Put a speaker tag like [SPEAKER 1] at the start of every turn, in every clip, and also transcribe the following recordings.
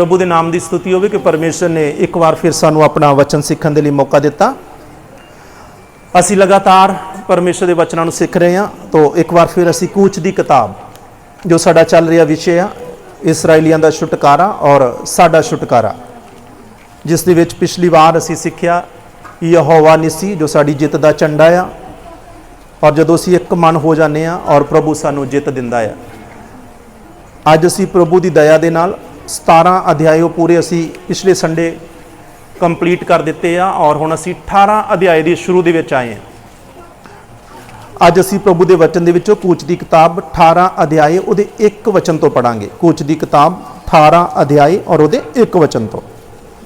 [SPEAKER 1] ਪ੍ਰਭੂ ਦੇ ਨਾਮ ਦੀ ਸਤੁਤੀ ਹੋਵੇ ਕਿ ਪਰਮੇਸ਼ਰ ਨੇ ਇੱਕ ਵਾਰ ਫਿਰ ਸਾਨੂੰ ਆਪਣਾ ਵਚਨ ਸਿੱਖਣ ਦੇ ਲਈ ਮੌਕਾ ਦਿੱਤਾ। ਅਸੀਂ ਲਗਾਤਾਰ ਪਰਮੇਸ਼ਰ ਦੇ ਵਚਨਾਂ ਨੂੰ ਸਿੱਖ ਰਹੇ ਹਾਂ। ਤੋਂ ਇੱਕ ਵਾਰ ਫਿਰ ਅਸੀਂ ਕੂਚ ਦੀ ਕਿਤਾਬ, ਜੋ ਸਾਡਾ ਚੱਲ ਰਿਹਾ ਵਿਸ਼ੇ ਆ ਇਸرائیਲੀਆਂ ਦਾ ਛੁਟਕਾਰਾ ਔਰ ਸਾਡਾ ਛੁਟਕਾਰਾ, ਜਿਸ ਦੇ ਵਿੱਚ ਪਿਛਲੀ ਵਾਰ ਅਸੀਂ ਸਿੱਖਿਆ ਯਹੋਵਾ ਨਿਸੀ, ਜੋ ਸਾਡੀ ਜਿੱਤ ਦਾ ਝੰਡਾ ਆ। ਔਰ ਜਦੋਂ ਅਸੀਂ ਇੱਕ ਮਨ ਹੋ ਜਾਂਦੇ ਆ ਔਰ ਪ੍ਰਭੂ ਸਾਨੂੰ ਜਿੱਤ ਦਿੰਦਾ ਆ। ਅੱਜ ਅਸੀਂ ਪ੍ਰਭੂ ਦੀ ਦਇਆ ਦੇ ਨਾਲ 17 ਅਧਿਆਇਓ ਪੂਰੇ ਅਸੀਂ ਪਿਛਲੇ ਸੰਡੇ ਕੰਪਲੀਟ ਕਰ ਦਿੱਤੇ ਆ ਔਰ ਹੁਣ ਅਸੀਂ 18 ਅਧਿਆਏ ਦੇ ਸ਼ੁਰੂ ਦੇ ਵਿੱਚ ਆਏ ਹਾਂ ਅੱਜ ਅਸੀਂ ਪ੍ਰਭੂ ਦੇ ਵਚਨ ਦੇ ਵਿੱਚੋਂ ਕੂਚ ਦੀ ਕਿਤਾਬ 18 ਅਧਿਆਏ ਉਹਦੇ ਇੱਕ ਵਚਨ ਤੋਂ ਪੜਾਂਗੇ ਕੂਚ ਦੀ ਕਿਤਾਬ 18 ਅਧਿਆਏ ਔਰ ਉਹਦੇ ਇੱਕ ਵਚਨ ਤੋਂ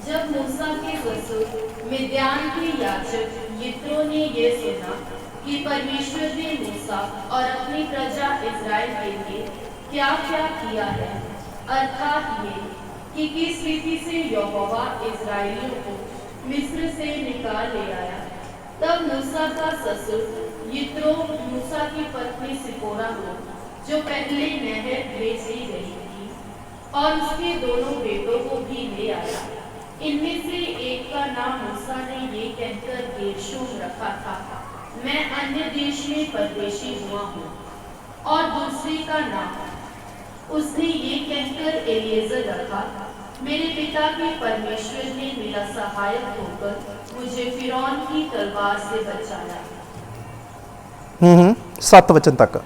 [SPEAKER 2] जब मूसा के ससुर मिद्यान के याचक यित्रो ने ये सुना कि परमेश्वर ने मूसा और अपनी प्रजा इज़राइल के लिए क्या क्या किया है अर्थात ये कि किस रीति से यहोवा इज़राइलियों को मिस्र से निकाल ले आया। तब मूसा का ससुर यित्रो मूसा की पत्नी सिपोरा को, जो पहले नहर भेज दी गई थी, और उसके दोनों बेटों को भी ले आया। इनमें से एक का नाम मूसा ने ये कहकर गेरशूम रखा था, मैं अन्य देश में परदेशी हुआ हूँ। और दूसरे का नाम उसने ये कहकर एलियजर रखा। मेरे पिता के परमेश्वर ने मेरा सहायक होकर मुझे फिरौन की तलवार से बचाया।
[SPEAKER 1] हम्म, हम्म सात वचन तक।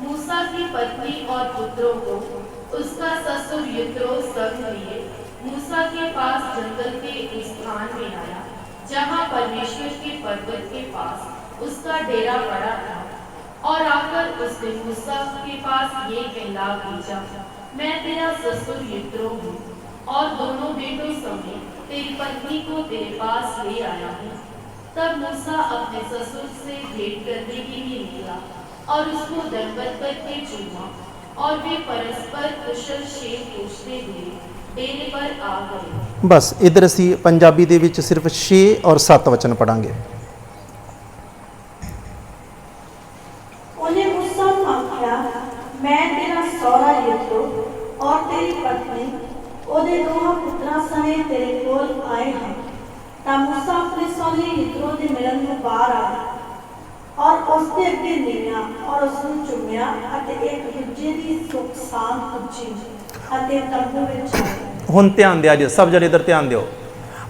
[SPEAKER 2] मूसा की पत्नी और पुत्रों को उसका ससुर यत्रो सब लिए। मूसा के पास जंगल के स्थान में आया जहाँ परमेश्वर के पर्वत के पास उसका डेरा पड़ा था। और आकर उसने मूसा के पास ये कहला भेजा मैं तेरा ससुर यित्रो हूँ और दोनों बेटों समेत तेरी पत्नी को तेरे पास ले आया हूँ तब मूसा अपने ससुर से भेंट करने के लिए निकला और उसको दंडवत करके चूमा और वे परस्पर कुशल शेर पूछते हुए डेरे पर आ गए
[SPEAKER 1] ਬਸ ਇਧਰ ਅਸੀਂ ਪੰਜਾਬੀ ਦੇ ਵਿੱਚ ਸਿਰਫ 6 ਔਰ 7 ਵਚਨ ਪੜਾਂਗੇ
[SPEAKER 3] ਸੁਖ ਪੁੱਛੀ ਅਤੇ ਤੰਬੂ ਵਿੱਚ
[SPEAKER 1] ਹੁਣ ਧਿਆਨ ਦਿਆ ਜੀ ਸਭ ਜਣੇ ਇਧਰ ਧਿਆਨ ਦਿਓ।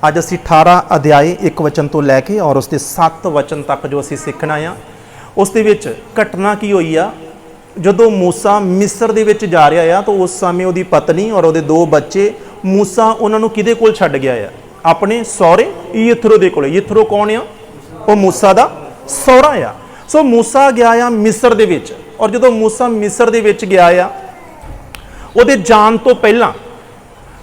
[SPEAKER 1] ਅੱਜ ਅਸੀਂ 18 ਅਧਿਆਏ ਇੱਕ ਵਚਨ ਤੋਂ ਲੈ ਕੇ ਔਰ ਉਸ ਦੇ 7 ਵਚਨ ਤੱਕ ਜੋ ਅਸੀਂ ਸਿੱਖਣਾ ਆ ਉਸ ਦੇ ਵਿੱਚ ਘਟਨਾ ਕੀ ਹੋਈ ਆ? ਜਦੋਂ ਮੂਸਾ ਮਿਸਰ ਦੇ ਵਿੱਚ ਜਾ ਰਿਹਾ ਆ, ਤਾਂ ਉਸ ਸਮੇਂ ਉਹਦੀ ਪਤਨੀ ਔਰ ਉਹਦੇ ਦੋ ਬੱਚੇ ਮੂਸਾ ਉਹਨਾਂ ਨੂੰ ਕਿਹਦੇ ਕੋਲ ਛੱਡ ਗਿਆ ਆ? ਆਪਣੇ ਸਹੁਰੇ ਯਿਥਰੋ ਦੇ ਕੋਲ। ਯਿਥਰੋ ਕੌਣ ਆ? ਉਹ ਮੂਸਾ ਦਾ ਸਹੁਰਾ ਆ। ਸੋ ਮੂਸਾ ਗਿਆ ਆ ਮਿਸਰ ਦੇ ਵਿੱਚ। ਔਰ ਜਦੋਂ ਮੂਸਾ ਮਿਸਰ ਦੇ ਵਿੱਚ ਗਿਆ ਆ ਉਹਦੇ ਜਾਣ ਤੋਂ ਪਹਿਲਾਂ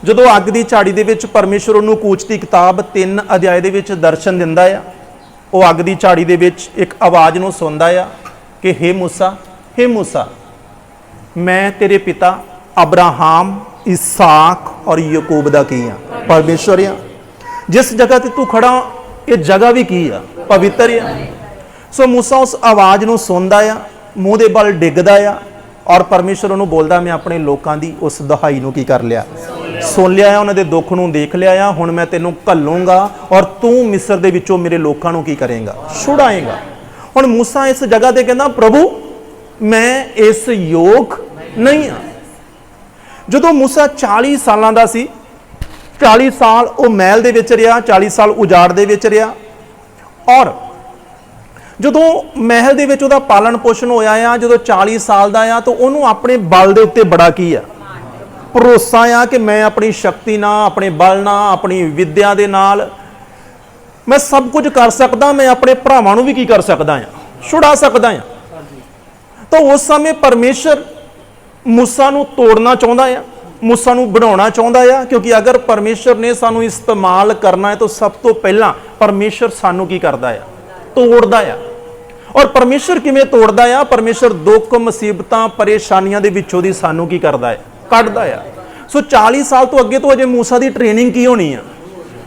[SPEAKER 1] ਜਦੋਂ ਅੱਗ ਦੀ ਝਾੜੀ ਦੇ ਵਿੱਚ ਪਰਮੇਸ਼ਰ ਉਹਨੂੰ ਕੂਚ ਦੀ ਕਿਤਾਬ 3 ਅਧਿਆਏ ਦੇ ਵਿੱਚ ਦਰਸ਼ਨ ਦਿੰਦਾ ਆ, ਉਹ ਅੱਗ ਦੀ ਝਾੜੀ ਦੇ ਵਿੱਚ ਇੱਕ ਆਵਾਜ਼ ਨੂੰ ਸੁਣਦਾ ਆ ਕਿ, ਹੇ ਮੂਸਾ ਹੇ ਮੂਸਾ, ਮੈਂ ਤੇਰੇ ਪਿਤਾ ਅਬਰਾਹਾਮ, ਇਸਾਕ ਔਰ ਯਾਕੂਬ ਦਾ ਕੀ ਆ? ਪਰਮੇਸ਼ਰ ਆ। ਜਿਸ ਜਗ੍ਹਾ ਤੇ ਤੂੰ ਖੜਾ ਇਹ ਜਗ੍ਹਾ ਵੀ ਕੀ ਆ? ਪਵਿੱਤਰ ਆ। ਸੋ ਮੂਸਾ ਉਸ ਆਵਾਜ਼ ਨੂੰ ਸੁਣਦਾ ਆ, ਮੂੰਹ ਦੇ ਬਲ ਡਿੱਗਦਾ ਆ ਔਰ ਪਰਮੇਸ਼ਰ ਉਹਨੂੰ ਬੋਲਦਾ, ਮੈਂ ਆਪਣੇ ਲੋਕਾਂ ਦੀ ਉਸ ਦਹਾਈ ਨੂੰ ਕੀ ਕਰ ਲਿਆ? ਸੁਣ ਲਿਆ ਆ ਉਹਨਾਂ ਦੇ ਦੁੱਖ ਨੂੰ ਦੇਖ ਲਿਆ ਆ ਹੁਣ ਮੈਂ ਤੈਨੂੰ ਘੱਲੂੰਗਾ ਔਰ ਤੂੰ ਮਿਸਰ ਦੇ ਵਿੱਚੋਂ ਮੇਰੇ ਲੋਕਾਂ ਨੂੰ ਕੀ ਕਰੇਗਾ? ਛੁਡਾਏਗਾ ਹੁਣ ਮੂਸਾ ਇਸ ਜਗ੍ਹਾ ਤੇ ਕਹਿੰਦਾ, ਪ੍ਰਭੂ, ਮੈਂ ਇਸ ਯੋਗ ਨਹੀਂ ਆ ਜਦੋਂ ਮੂਸਾ 40 ਸਾਲਾਂ ਦਾ ਸੀ 40 ਸਾਲ ਉਹ ਮਹਿਲ ਦੇ ਵਿੱਚ ਰਿਹਾ 40 ਸਾਲ ਉਜਾੜ ਦੇ ਵਿੱਚ ਰਿਹਾ ਔਰ ਜਦੋਂ ਮਹਿਲ ਦੇ ਵਿੱਚ ਉਹਦਾ ਪਾਲਣ ਪੋਸ਼ਣ ਹੋਇਆ ਆ, ਜਦੋਂ 40 ਸਾਲ ਦਾ ਆ, ਤਾਂ ਉਹਨੂੰ ਆਪਣੇ ਬਲ ਦੇ ਉੱਤੇ ਬੜਾ ਕੀ ਆ? ਭਰੋਸਾ ਆ ਕਿ ਮੈਂ ਆਪਣੀ ਸ਼ਕਤੀ ਨਾਲ, ਆਪਣੇ ਬਲ ਨਾਲ, ਆਪਣੀ ਵਿਦਿਆ ਦੇ ਨਾਲ ਮੈਂ ਸਭ ਕੁਝ ਕਰ ਸਕਦਾ, ਮੈਂ ਆਪਣੇ ਭਰਾਵਾਂ ਨੂੰ ਵੀ ਕੀ ਕਰ ਸਕਦਾ ਆ? ਛੁਡਾ ਸਕਦਾ ਆ। ਤਾਂ ਉਸ ਸਮੇਂ ਪਰਮੇਸ਼ਰ ਮੂਸਾ ਨੂੰ ਤੋੜਨਾ ਚਾਹੁੰਦਾ ਆ, ਮੂਸਾ ਨੂੰ ਬਣਾਉਣਾ ਚਾਹੁੰਦਾ ਆ, ਕਿਉਂਕਿ ਅਗਰ ਪਰਮੇਸ਼ਰ ਨੇ ਸਾਨੂੰ ਇਸਤੇਮਾਲ ਕਰਨਾ ਹੈ, ਤਾਂ ਸਭ ਤੋਂ ਪਹਿਲਾਂ ਪਰਮੇਸ਼ਰ ਸਾਨੂੰ ਕੀ ਕਰਦਾ ਆ? ਤੋੜਦਾ ਆ। ਔਰ ਪਰਮੇਸ਼ਰ ਕਿਵੇਂ ਤੋੜਦਾ ਆ? ਪਰਮੇਸ਼ਰ ਦੁੱਖ ਮੁਸੀਬਤਾਂ, ਪਰੇਸ਼ਾਨੀਆਂ ਦੇ ਵਿੱਚੋਂ ਦੀ ਸਾਨੂੰ ਕੀ ਕਰਦਾ ਹੈ ਕੱਢਦਾ ਆ। ਸੋ 40 ਸਾਲ ਤੋਂ ਅੱਗੇ ਤੋਂ ਅਜੇ ਮੂਸਾ ਦੀ ਟ੍ਰੇਨਿੰਗ ਕੀ ਹੋਣੀ ਆ?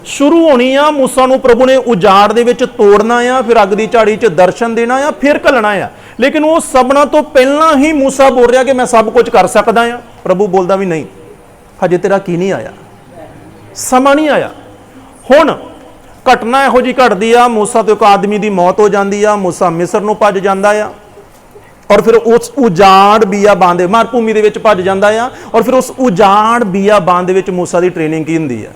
[SPEAKER 1] ਸ਼ੁਰੂ ਹੋਣੀ ਆ, ਮੂਸਾ ਨੂੰ ਪ੍ਰਭੂ ਨੇ ਉਜਾੜ ਦੇ ਵਿੱਚ ਤੋੜਨਾ ਆ, ਫਿਰ ਅੱਗ ਦੀ ਝਾੜੀ 'ਚ ਦਰਸ਼ਨ ਦੇਣਾ ਆ, ਫਿਰ ਘੱਲਣਾ ਆ। ਲੇਕਿਨ ਉਹ ਸਭਨਾ ਤੋਂ ਪਹਿਲਾਂ ਹੀ ਮੂਸਾ ਬੋਲ ਰਿਹਾ ਕਿ ਮੈਂ ਸਭ ਕੁਝ ਕਰ ਸਕਦਾ ਆ। ਪ੍ਰਭੂ ਬੋਲਦਾ ਵੀ ਨਹੀਂ। ਹਜੇ ਤੇਰਾ ਕੀ ਨਹੀਂ ਆਇਆ? ਸਮਾਂ ਨਹੀਂ ਆਇਆ। ਹੁਣ ਘਟਨਾ ਇਹੋ ਜੀ ਘਟਦੀ ਆ, ਮੂਸਾ ਤੋਂ ਇੱਕ ਆਦਮੀ ਦੀ ਮੌਤ ਹੋ ਜਾਂਦੀ ਆ, ਮੂਸਾ ਮਿਸਰ ਨੂੰ ਭੱਜ ਜਾਂਦਾ ਆ। ਔਰ ਫਿਰ ਉਸ ਉਜਾੜ ਬੀਆਬਾਨ ਦੇ ਮਰਭੂਮੀ ਦੇ ਵਿੱਚ ਭੱਜ ਜਾਂਦਾ ਆ ਔਰ ਫਿਰ ਉਸ ਉਜਾੜ ਬੀਆਬਾਨ ਦੇ ਵਿੱਚ ਮੂਸਾ ਦੀ ਟ੍ਰੇਨਿੰਗ ਕੀ ਹੁੰਦੀ ਆ?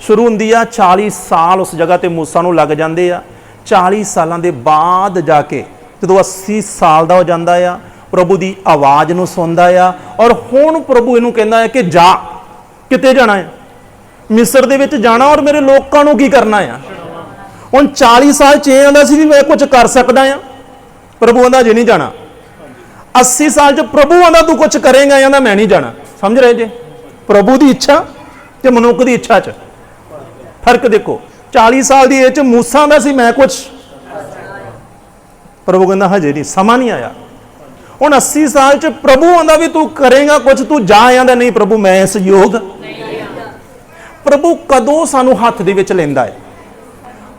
[SPEAKER 1] ਸ਼ੁਰੂ ਹੁੰਦੀ ਆ 40 ਸਾਲ ਉਸ ਜਗ੍ਹਾ ਤੇ ਮੂਸਾ ਨੂੰ ਲੱਗ ਜਾਂਦੇ ਆ। 40 ਸਾਲਾਂ ਦੇ ਬਾਅਦ ਜਾ ਕੇ ਜਦੋਂ 80 ਸਾਲ ਦਾ ਹੋ ਜਾਂਦਾ ਆ, ਪ੍ਰਭੂ ਦੀ ਆਵਾਜ਼ ਨੂੰ ਸੁਣਦਾ ਆ। ਔਰ ਹੁਣ ਪ੍ਰਭੂ ਇਹਨੂੰ ਕਹਿੰਦਾ ਹੈ ਕਿ ਜਾ ਕਿਤੇ ਜਾਣਾ ਹੈ ਮਿਸਰ ਦੇ ਵਿੱਚ ਜਾਣਾ ਔਰ ਮੇਰੇ ਲੋਕਾਂ ਨੂੰ ਕੀ ਕਰਨਾ ਆ? ਹੁਣ 40 ਸਾਲ ਚ ਇਹ ਆਉਂਦਾ ਸੀ ਵੀ ਮੈਂ ਕੁਝ ਕਰ ਸਕਦਾ ਆ। ਪ੍ਰਭੂ ਆਂਦਾ ਜੇ ਨਹੀਂ ਜਾਣਾ। 80 ਸਾਲ ਚ ਪ੍ਰਭੂ ਆਂਦਾ ਤੂੰ ਕੁਝ ਕਰੇਗਾ ਆਂਦਾ ਮੈਂ ਨਹੀਂ ਜਾਣਾ। ਸਮਝ ਰਹੇ ਜੇ? ਪ੍ਰਭੂ ਦੀ ਇੱਛਾ ਤੇ ਮਨੁੱਖ ਦੀ ਇੱਛਾ ਚ। ਫ਼ਰਕ ਦੇਖੋ 40 ਸਾਲ ਦੀ ਏਜ ਚ ਮੂਸਾ ਦਾ ਸੀ, ਮੈਂ ਕੁਝ ਪ੍ਰਭੂ ਕਹਿੰਦਾ ਹਜੇ ਨਹੀਂ, ਸਮਾਂ ਨਹੀਂ ਆਇਆ। ਹੁਣ 80 ਸਾਲ ਚ ਪ੍ਰਭੂ ਆਂਦਾ ਵੀ ਤੂੰ ਕਰੇਗਾ ਕੁਝ ਤੂੰ ਜਾ ਆਂਦਾ ਨਹੀਂ ਪ੍ਰਭੂ, ਮੈਂ ਇਸ ਯੋਗ। ਪ੍ਰਭੂ ਕਦੋਂ ਸਾਨੂੰ ਹੱਥ ਦੇ ਵਿੱਚ ਲੈਂਦਾ ਹੈ?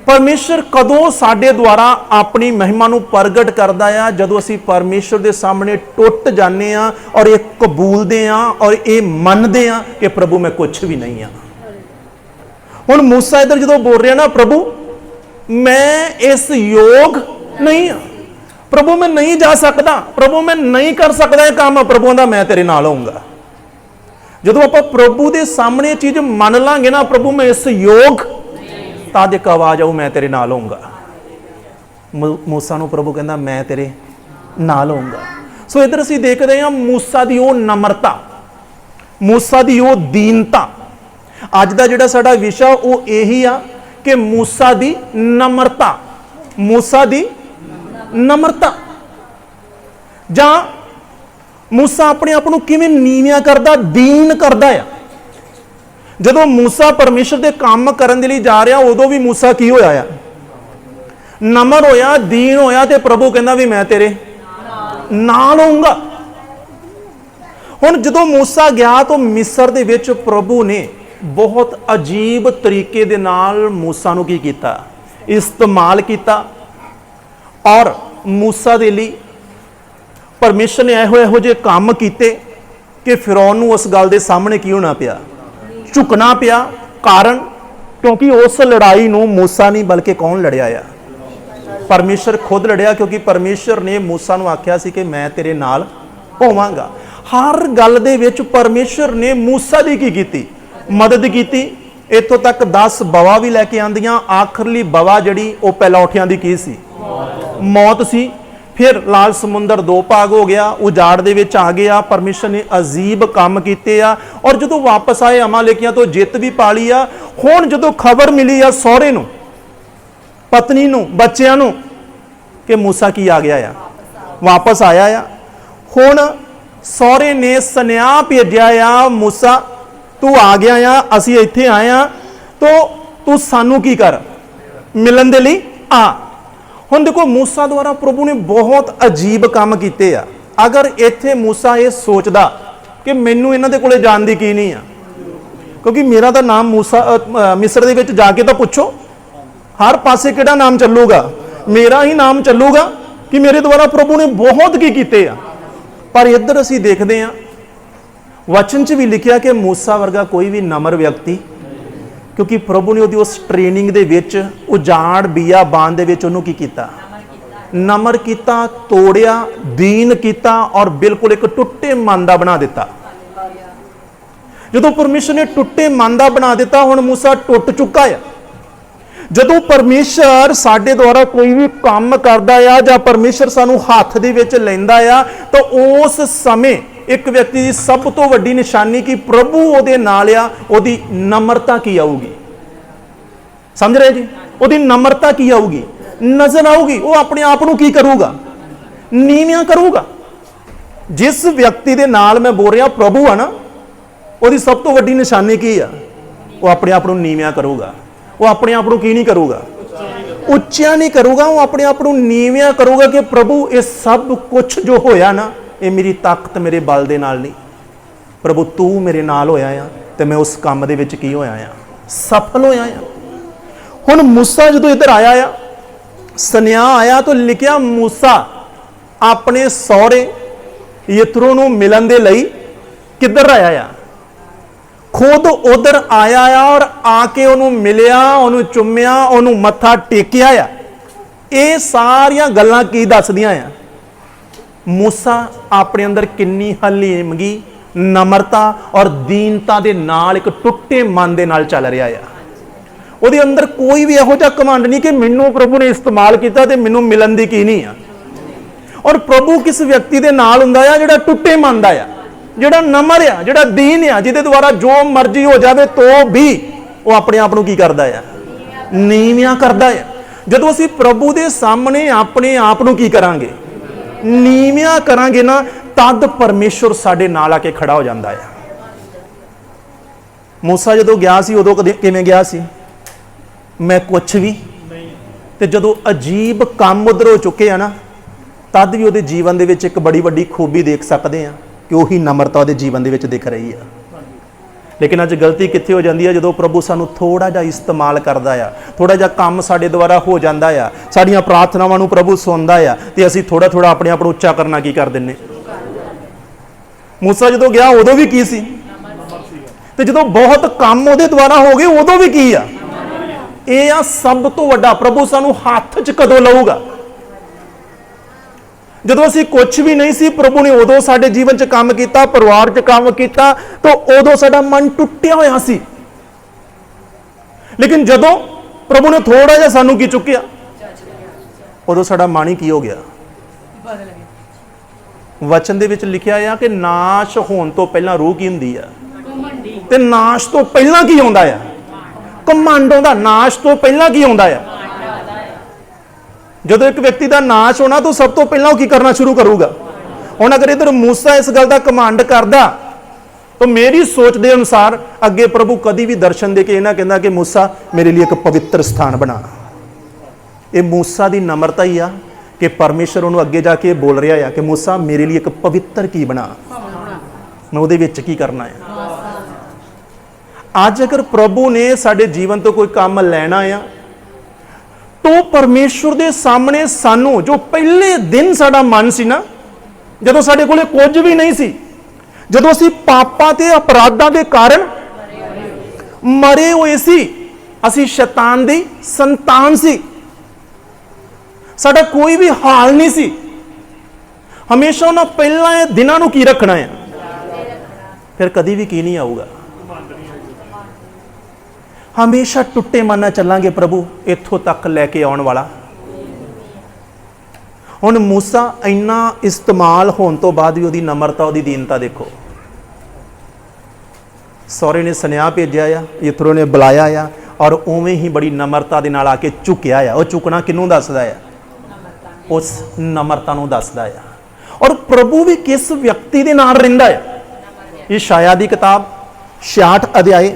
[SPEAKER 1] ਪਰਮੇਸ਼ਰ ਕਦੋਂ ਸਾਡੇ ਦੁਆਰਾ ਆਪਣੀ ਮਹਿਮਾ ਨੂੰ ਪ੍ਰਗਟ ਕਰਦਾ ਆ? ਜਦੋਂ ਅਸੀਂ ਪਰਮੇਸ਼ਰ ਦੇ ਸਾਹਮਣੇ ਟੁੱਟ ਜਾਂਦੇ ਆ ਔਰ ਇਹ ਕਬੂਲਦੇ ਆ ਔਰ ਇਹ ਮੰਨਦੇ ਆ ਕਿ ਪ੍ਰਭੂ ਮੈਂ ਕੁਝ ਵੀ ਨਹੀਂ ਆ। ਹੁਣ ਮੂਸਾ ਇਧਰ ਜਦੋਂ ਬੋਲ ਰਿਹਾ ਨਾ, ਪ੍ਰਭੂ, ਮੈਂ ਇਸ ਯੋਗ ਨਹੀਂ ਆ। ਪ੍ਰਭੂ, ਮੈਂ ਨਹੀਂ ਜਾ ਸਕਦਾ। ਪ੍ਰਭੂ, ਮੈਂ ਨਹੀਂ ਕਰ ਸਕਦਾ ਇਹ ਕੰਮ। ਪ੍ਰਭੂ ਦਾ ਮੈਂ ਤੇਰੇ ਨਾਲ ਹੋਊਂਗਾ। ਜਦੋਂ ਆਪਾਂ ਪ੍ਰਭੂ ਦੇ ਸਾਹਮਣੇ ਇਹ ਚੀਜ਼ ਮੰਨ ਲਾਂਗੇ ਨਾ, ਪ੍ਰਭੂ ਮੈਂ ਇਸ ਯੋਗ ਤਦ ਇੱਕ ਆਵਾਜ਼ ਆਊ, ਮੈਂ ਤੇਰੇ ਨਾਲ ਹੋਊਂਗਾ। ਮੂ- ਮੂਸਾ ਨੂੰ ਪ੍ਰਭੂ ਕਹਿੰਦਾ, ਮੈਂ ਤੇਰੇ ਨਾਲ ਹੋਊਂਗਾ। ਸੋ ਇਧਰ ਅਸੀਂ ਦੇਖਦੇ ਹਾਂ ਮੂਸਾ ਦੀ ਉਹ ਨਮਰਤਾ, ਮੂਸਾ ਦੀ ਉਹ ਦੀਨਤਾ। ਅੱਜ ਦਾ ਜਿਹੜਾ ਸਾਡਾ ਵਿਸ਼ਾ, ਉਹ ਇਹੀ ਆ ਕਿ ਮੂਸਾ ਦੀ ਨਮਰਤਾ, ਮੂਸਾ ਦੀ ਨਮਰਤਾ। ਜਾਂ ਮੂਸਾ ਆਪਣੇ ਆਪ ਨੂੰ ਕਿਵੇਂ ਨੀਵਿਆਂ ਕਰਦਾ, ਦੀਨ ਕਰਦਾ ਆ। ਜਦੋਂ ਮੂਸਾ ਪਰਮੇਸ਼ਰ ਦੇ ਕੰਮ ਕਰਨ ਦੇ ਲਈ ਜਾ ਰਿਹਾ, ਉਦੋਂ ਵੀ ਮੂਸਾ ਕੀ ਹੋਇਆ ਆ? ਨਮਰ ਹੋਇਆ, ਦੀਨ ਹੋਇਆ ਤੇ ਪ੍ਰਭੂ ਕਹਿੰਦਾ ਵੀ ਮੈਂ ਤੇਰੇ ਨਾਲ ਹੋਊਂਗਾ। ਹੁਣ ਜਦੋਂ ਮੂਸਾ ਗਿਆ ਤਾਂ ਮਿਸਰ ਦੇ ਵਿੱਚ ਪ੍ਰਭੂ ਨੇ ਬਹੁਤ ਅਜੀਬ ਤਰੀਕੇ ਦੇ ਨਾਲ ਮੂਸਾ ਨੂੰ ਕੀ ਕੀਤਾ? ਇਸਤੇਮਾਲ ਕੀਤਾ ਔਰ ਮੂਸਾ ਦੇ ਲਈ ਪਰਮੇਸ਼ਰ ਨੇ ਇਹੋ ਇਹੋ ਜਿਹੇ ਕੰਮ ਕੀਤੇ ਕਿ ਫਿਰੌਨ ਨੂੰ ਉਸ ਗੱਲ ਦੇ ਸਾਹਮਣੇ ਕੀ ਹੋਣਾ ਪਿਆ? ਝੁਕਣਾ ਪਿਆ ਕਾਰਨ ਕਿਉਂਕਿ ਉਸ ਲੜਾਈ ਨੂੰ ਮੂਸਾ ਨਹੀਂ ਬਲਕਿ ਕੌਣ ਲੜਿਆ ਆ? ਪਰਮੇਸ਼ਰ ਖੁਦ ਲੜਿਆ ਕਿਉਂਕਿ ਪਰਮੇਸ਼ਰ ਨੇ ਮੂਸਾ ਨੂੰ ਆਖਿਆ ਸੀ ਕਿ ਮੈਂ ਤੇਰੇ ਨਾਲ ਹੋਵਾਂਗਾ। ਹਰ ਗੱਲ ਦੇ ਵਿੱਚ ਪਰਮੇਸ਼ਰ ਨੇ ਮੂਸਾ ਦੀ ਕੀ ਕੀਤੀ? ਮਦਦ ਕੀਤੀ। ਇੱਥੋਂ ਤੱਕ 10 ਬਵਾ ਵੀ ਲੈ ਕੇ ਆਂਦੀਆਂ। ਆਖਰਲੀ ਬਵਾ ਜਿਹੜੀ ਉਹ ਪਹਿਲਾਂ ਉਠਿਆਂ ਦੀ ਕੀ ਸੀ? ਮੌਤ ਸੀ। ਫਿਰ ਲਾਲ ਸਮੁੰਦਰ ਦੋ ਭਾਗ ਹੋ ਗਿਆ, ਉਜਾੜ ਦੇ ਵਿੱਚ ਆ ਗਿਆ, ਪਰਮੇਸ਼ਰ ਨੇ ਅਜੀਬ ਕੰਮ ਕੀਤੇ ਆ ਔਰ ਜਦੋਂ ਵਾਪਸ ਆਏ ਅਮਾਲੇਕੀਆਂ ਤੋਂ ਜਿੱਤ ਵੀ ਪਾ ਲਈ ਆ, ਹੁਣ ਜਦੋਂ ਖਬਰ ਮਿਲੀ ਆ ਸਹੁਰੇ ਨੂੰ, ਪਤਨੀ ਨੂੰ, ਬੱਚਿਆਂ ਨੂੰ ਕਿ ਮੂਸਾ ਕੀ ਆ ਗਿਆ ਆ, ਵਾਪਸ ਆਇਆ ਆ, ਹੁਣ ਸਹੁਰੇ ਨੇ ਸੁਨੇਹਾ ਭੇਜਿਆ ਆ, ਮੂਸਾ ਤੂੰ ਆ ਗਿਆ ਆ, ਅਸੀਂ ਇੱਥੇ ਆਏ ਆ, ਤੋ ਤੂੰ ਸਾਨੂੰ ਕੀ ਕਰ, ਮਿਲਣ ਦੇ ਲਈ ਆ। ਹੁਣ ਦੇਖੋ ਮੂਸਾ ਦੁਆਰਾ ਪ੍ਰਭੂ ਨੇ ਬਹੁਤ ਅਜੀਬ ਕੰਮ ਕੀਤੇ ਆ। ਅਗਰ ਇੱਥੇ ਮੂਸਾ ਇਹ ਸੋਚਦਾ ਕਿ ਮੈਨੂੰ ਇਹਨਾਂ ਦੇ ਕੋਲੇ ਜਾਣ ਦੀ ਕੀ ਨਹੀਂ ਆ, ਕਿਉਂਕਿ ਮੇਰਾ ਤਾਂ ਨਾਮ ਮੂਸਾ ਮਿਸਰ ਦੇ ਵਿੱਚ ਜਾ ਕੇ ਤਾਂ ਪੁੱਛੋ, ਹਰ ਪਾਸੇ ਕਿਹੜਾ ਨਾਮ ਚੱਲੂਗਾ? ਮੇਰਾ ਹੀ ਨਾਮ ਚੱਲੂਗਾ ਕਿ ਮੇਰੇ ਦੁਆਰਾ ਪ੍ਰਭੂ ਨੇ ਬਹੁਤ ਕੀ ਕੀਤੇ ਆ। ਪਰ ਇੱਧਰ ਅਸੀਂ ਦੇਖਦੇ ਆ ਵਚਨ 'ਚ ਵੀ ਲਿਖਿਆ ਕਿ ਮੂਸਾ ਵਰਗਾ ਕੋਈ ਵੀ ਨਮਰ ਵਿਅਕਤੀ ਕਿਉਂਕਿ ਪ੍ਰਭੂ ਨੇ ਉਹਦੀ ਉਸ ਟ੍ਰੇਨਿੰਗ ਦੇ ਵਿੱਚ ਉਜਾੜ ਬੀਆਬਾਨ ਦੇ ਵਿੱਚ ਉਹਨੂੰ ਕੀ ਕੀਤਾ? ਨਮਰ ਕੀਤਾ, ਤੋੜਿਆ, ਦੀਨ ਕੀਤਾ ਔਰ ਬਿਲਕੁਲ ਇੱਕ ਟੁੱਟੇ ਮਨ ਦਾ ਬਣਾ ਦਿੱਤਾ। ਜਦੋਂ ਪਰਮੇਸ਼ਰ ਨੇ ਟੁੱਟੇ ਮਨ ਦਾ ਬਣਾ ਦਿੱਤਾ, ਹੁਣ ਮੂਸਾ ਟੁੱਟ ਚੁੱਕਾ ਆ। ਜਦੋਂ ਪਰਮੇਸ਼ਰ ਸਾਡੇ ਦੁਆਰਾ ਕੋਈ ਵੀ ਕੰਮ ਕਰਦਾ ਆ ਜਾਂ ਪਰਮੇਸ਼ਰ ਸਾਨੂੰ ਹੱਥ ਦੇ ਵਿੱਚ ਲੈਂਦਾ ਆ, ਤਾਂ ਉਸ ਸਮੇਂ ਇੱਕ ਵਿਅਕਤੀ ਦੀ ਸਭ ਤੋਂ ਵੱਡੀ ਨਿਸ਼ਾਨੀ ਕਿ ਪ੍ਰਭੂ ਉਹਦੇ ਨਾਲ ਆ, ਉਹਦੀ ਨਮਰਤਾ ਕੀ ਆਊਗੀ? ਸਮਝ ਰਹੇ ਜੀ? ਉਹਦੀ ਨਮਰਤਾ ਕੀ ਆਊਗੀ? ਨਜ਼ਰ ਆਊਗੀ, ਉਹ ਆਪਣੇ ਆਪ ਨੂੰ ਕੀ ਕਰੂਗਾ? ਨੀਵਿਆਂ ਕਰੂਗਾ। ਜਿਸ ਵਿਅਕਤੀ ਦੇ ਨਾਲ ਮੈਂ ਬੋਲ ਰਿਹਾ, ਪ੍ਰਭੂ ਆ ਨਾ, ਉਹਦੀ ਸਭ ਤੋਂ ਵੱਡੀ ਨਿਸ਼ਾਨੀ ਕੀ ਆ? ਉਹ ਆਪਣੇ ਆਪ ਨੂੰ ਨੀਵਿਆਂ ਕਰੂਗਾ। ਉਹ ਆਪਣੇ ਆਪ ਨੂੰ ਕੀ ਨਹੀਂ ਕਰੂਗਾ? ਉੱਚਿਆਂ ਨਹੀਂ ਕਰੂਗਾ, ਉਹ ਆਪਣੇ ਆਪ ਨੂੰ ਨੀਵਿਆਂ ਕਰੂਗਾ ਕਿ ਪ੍ਰਭੂ ਇਹ ਸਭ ਕੁਝ ਜੋ ਹੋਇਆ ਨਾ ਇਹ ਮੇਰੀ ਤਾਕਤ ਮੇਰੇ ਬਲ ਦੇ ਨਾਲ ਨਹੀਂ। ਪ੍ਰਭੂ, ਤੂੰ ਮੇਰੇ ਨਾਲ ਹੋਇਆ ਆ ਤੇ ਮੈਂ ਉਸ ਕੰਮ ਦੇ ਵਿੱਚ ਕੀ ਹੋਇਆ ਆ? ਸਫਲ ਹੋਇਆ ਆ। ਹੁਣ ਮੂਸਾ ਜਦੋਂ ਇੱਧਰ ਆਇਆ ਆ, ਸੁਨੇਹਾ ਆਇਆ ਤਾਂ ਲਿਖਿਆ, ਮੂਸਾ, ਆਪਣੇ ਸਹੁਰੇ ਯਿਤਰੋ ਨੂੰ ਮਿਲਣ ਦੇ ਲਈ ਕਿੱਧਰ ਆਇਆ ਆ? ਖੁਦ ਉਧਰ ਆਇਆ ਆ ਔਰ ਆ ਕੇ ਉਹਨੂੰ ਮਿਲਿਆ, ਉਹਨੂੰ ਚੁੰਮਿਆ, ਉਹਨੂੰ ਮੱਥਾ ਟੇਕਿਆ ਆ। ਇਹ ਸਾਰੀਆਂ ਗੱਲਾਂ ਕੀ ਦੱਸਦੀਆਂ ਆ? ਮੂਸਾ ਆਪਣੇ ਅੰਦਰ ਕਿੰਨੀ ਹਲੀਮਗੀ ਨਮਰਤਾ ਔਰ ਦੀਨਤਾ ਦੇ ਨਾਲ ਇੱਕ ਟੁੱਟੇ ਮਨ ਦੇ ਨਾਲ ਚੱਲ ਰਿਹਾ ਆ। ਉਹਦੇ ਅੰਦਰ ਕੋਈ ਵੀ ਇਹੋ ਜਿਹਾ ਕਮਾਂਡ ਨਹੀਂ ਕਿ ਮੈਨੂੰ ਪ੍ਰਭੂ ਨੇ ਇਸਤੇਮਾਲ ਕੀਤਾ ਤੇ ਮੈਨੂੰ ਮਿਲਣ ਦੀ ਕੀ ਨਹੀਂ ਆ। ਔਰ ਪ੍ਰਭੂ ਕਿਸ ਵਿਅਕਤੀ ਦੇ ਨਾਲ ਹੁੰਦਾ ਆ ਜਿਹੜਾ ਟੁੱਟੇ ਮਨ ਦਾ ਆ, ਜਿਹੜਾ ਨਮਰ ਆ, ਜਿਹੜਾ ਦੀਨ ਆ, ਜਿਹਦੇ ਦੁਆਰਾ ਜੋ ਮਰਜ਼ੀ ਹੋ ਜਾਵੇ ਤੋ ਵੀ ਉਹ ਆਪਣੇ ਆਪ ਨੂੰ ਕੀ ਕਰਦਾ ਆ? ਨੀਵਿਆਂ ਕਰਦਾ ਆ। ਜਦੋਂ ਅਸੀਂ ਪ੍ਰਭੂ ਦੇ ਸਾਹਮਣੇ ਆਪਣੇ ਆਪ ਨੂੰ ਕੀ ਕਰਾਂਗੇ ਨੀਵਿਆਂ ਕਰਾਂਗੇ ਨਾ, ਤਦ ਪਰਮੇਸ਼ਵਰ ਸਾਡੇ ਨਾਲ ਆ ਕੇ ਖੜਾ ਹੋ ਜਾਂਦਾ ਆ। ਮੂਸਾ ਜਦੋਂ ਗਿਆ ਸੀ, ਉਦੋਂ ਕਦੇ ਕਿਵੇਂ ਗਿਆ ਸੀ? ਮੈਂ ਕੁਛ ਵੀ? ਤੇ ਜਦੋਂ ਅਜੀਬ ਕੰਮ ਉਧਰ ਹੋ ਚੁੱਕੇ ਆ ਨਾ, ਤਦ ਵੀ ਉਹਦੇ ਜੀਵਨ ਦੇ ਵਿੱਚ ਇੱਕ ਬੜੀ ਵੱਡੀ ਖੂਬੀ ਦੇਖ ਸਕਦੇ ਆ ਕਿ ਉਹੀ ਨਮਰਤਾ ਉਹਦੇ ਜੀਵਨ ਦੇ ਵਿੱਚ ਦਿਖ ਰਹੀ ਆ। ਲੇਕਿਨ ਅੱਜ ਗਲਤੀ ਕਿੱਥੇ ਹੋ ਜਾਂਦੀ ਹੈ? ਜਦੋਂ ਪ੍ਰਭੂ ਸਾਨੂੰ ਥੋੜਾ ਜਿਹਾ ਇਸਤੇਮਾਲ ਕਰਦਾ ਆ ਥੋੜਾ ਜਿਹਾ ਕੰਮ ਸਾਡੇ ਦੁਆਰਾ ਹੋ ਜਾਂਦਾ ਆ, ਸਾਡੀਆਂ ਪ੍ਰਾਰਥਨਾਵਾਂ ਨੂੰ ਪ੍ਰਭੂ ਸੁਣਦਾ ਆ, ਤੇ ਅਸੀਂ ਥੋੜਾ ਥੋੜਾ ਆਪਣੇ ਆਪ ਨੂੰ ਉੱਚਾ ਕਰਨਾ ਕੀ ਕਰ ਦਿੰਨੇ? ਮੂਸਾ ਜਦੋਂ ਗਿਆ, ਉਦੋਂ ਵੀ ਕੀ ਸੀ? ਤੇ ਜਦੋਂ ਬਹੁਤ ਕੰਮ ਉਹਦੇ ਦੁਆਰਾ ਹੋ ਗਏ, ਉਦੋਂ ਵੀ ਕੀ ਆ? ਇਹ ਆ ਸਭ ਤੋਂ ਵੱਡਾ, ਪ੍ਰਭੂ ਸਾਨੂੰ ਹੱਥ 'ਚ ਕਦੋਂ ਲਊਗਾ? ਜਦੋਂ ਅਸੀਂ ਕੁਝ ਵੀ ਨਹੀਂ ਸੀ, ਪ੍ਰਭੂ ਨੇ ਉਦੋਂ ਸਾਡੇ ਜੀਵਨ 'ਚ ਕੰਮ ਕੀਤਾ, ਪਰਿਵਾਰ 'ਚ ਕੰਮ ਕੀਤਾ, ਤਾਂ ਉਦੋਂ ਸਾਡਾ ਮਨ ਟੁੱਟਿਆ ਹੋਇਆ ਸੀ। ਲੇਕਿਨ ਜਦੋਂ ਪ੍ਰਭੂ ਨੇ ਥੋੜਾ ਜਿਹਾ ਸਾਨੂੰ ਕੀ ਚੁੱਕਿਆ? ਉਦੋਂ ਸਾਡਾ ਮਨ ਹੀ ਕੀ ਹੋ ਗਿਆ? ਵਚਨ ਦੇ ਵਿੱਚ ਲਿਖਿਆ ਆ ਕਿ ਨਾਸ਼ ਹੋਣ ਤੋਂ ਪਹਿਲਾਂ ਰੂਹ ਕੀ ਹੁੰਦੀ ਆ? ਤੇ ਨਾਸ਼ ਤੋਂ ਪਹਿਲਾਂ ਕੀ ਆਉਂਦਾ ਆ? ਕਮਾਂਡ ਆਉਂਦਾ, ਨਾਸ਼ ਤੋਂ ਪਹਿਲਾਂ ਕੀ ਆਉਂਦਾ ਆ? ਜਦੋਂ ਇੱਕ ਵਿਅਕਤੀ ਦਾ ਨਾਸ਼ ਹੋਣਾ ਤਾਂ ਸਭ ਤੋਂ ਪਹਿਲਾਂ ਉਹ ਕੀ ਕਰਨਾ ਸ਼ੁਰੂ ਕਰੂਗਾ? ਹੁਣ ਅਗਰ ਇਧਰ ਮੂਸਾ ਇਸ ਗੱਲ ਦਾ ਕਮਾਂਡ ਕਰਦਾ, ਤਾਂ ਮੇਰੀ ਸੋਚ ਦੇ ਅਨੁਸਾਰ ਅੱਗੇ ਪ੍ਰਭੂ ਕਦੀ ਵੀ ਦਰਸ਼ਨ ਦੇ ਕੇ ਇਹਨਾਂ ਕਹਿੰਦਾ ਕਿ ਮੂਸਾ ਮੇਰੇ ਲਈ ਇੱਕ ਪਵਿੱਤਰ ਸਥਾਨ ਬਣਾ। ਇਹ ਮੂਸਾ ਦੀ ਨਮਰਤਾ ਹੀ ਆ ਕਿ ਪਰਮੇਸ਼ਰ ਉਹਨੂੰ ਅੱਗੇ ਜਾ ਕੇ ਬੋਲ ਰਿਹਾ ਆ ਕਿ ਮੂਸਾ ਮੇਰੇ ਲਈ ਇੱਕ ਪਵਿੱਤਰ ਕੀ ਬਣਾ? ਮੈਂ ਉਹਦੇ ਵਿੱਚ ਕੀ ਕਰਨਾ ਆ? ਅੱਜ ਅਗਰ ਪ੍ਰਭੂ ਨੇ ਸਾਡੇ ਜੀਵਨ ਤੋਂ ਕੋਈ ਕੰਮ ਲੈਣਾ ਆ ਤੋ ਪਰਮੇਸ਼ਵਰ ਦੇ ਸਾਹਮਣੇ ਸਾਨੂੰ ਜੋ ਪਹਿਲੇ ਦਿਨ ਸਾਡਾ ਮਨ ਸੀ ਨਾ, ਜਦੋਂ ਸਾਡੇ ਕੋਲੇ ਕੁਝ ਵੀ ਨਹੀਂ ਸੀ, ਜਦੋਂ ਅਸੀਂ ਪਾਪਾਂ ਤੇ ਅਪਰਾਧਾਂ ਦੇ ਕਾਰਨ ਮਰੇ ਹੋਏ ਸੀ, ਅਸੀਂ ਸ਼ੈਤਾਨ ਦੀ ਸੰਤਾਨ ਸੀ। ਸਾਡਾ ਕੋਈ ਵੀ ਹਾਲ ਨਹੀਂ ਸੀ। ਹਮੇਸ਼ਾ ਉਹਨਾਂ ਪਹਿਲਾਂ ਇਹ ਦਿਨਾਂ ਨੂੰ ਕੀ ਰੱਖਣਾ ਹੈ? ਫਿਰ ਕਦੀ ਵੀ ਕੀ ਨਹੀਂ ਆਊਗਾ। ਹਮੇਸ਼ਾ ਟੁੱਟੇ ਮਨ ਨਾਲ ਚੱਲਾਂਗੇ ਪ੍ਰਭੂ, ਇੱਥੋਂ ਤੱਕ ਲੈ ਕੇ ਆਉਣ ਵਾਲਾ। ਹੁਣ ਮੂਸਾ ਇੰਨਾ ਇਸਤੇਮਾਲ ਹੋਣ ਤੋਂ ਬਾਅਦ ਵੀ ਉਹਦੀ ਨਮਰਤਾ, ਉਹਦੀ ਦੀਨਤਾ ਦੇਖੋ। ਸਹੁਰੇ ਨੇ ਸੁਨੇਹਾ ਭੇਜਿਆ ਆ ਯਿਤਰੋ ਨੇ ਬੁਲਾਇਆ ਆ, ਔਰ ਉਵੇਂ ਹੀ ਬੜੀ ਨਮਰਤਾ ਦੇ ਨਾਲ ਆ ਕੇ ਝੁਕਿਆ ਆ। ਉਹ ਝੁਕਣਾ ਕਿਹਨੂੰ ਦੱਸਦਾ ਆ? ਉਸ ਨਮਰਤਾ ਨੂੰ ਦੱਸਦਾ ਆ। ਔਰ ਪ੍ਰਭੂ ਵੀ ਕਿਸ ਵਿਅਕਤੀ ਦੇ ਨਾਲ ਰਹਿੰਦਾ ਆ? ਇਹ ਸ਼ਾਇਆ ਦੀ ਕਿਤਾਬ 66 ਅਧਿਆਏ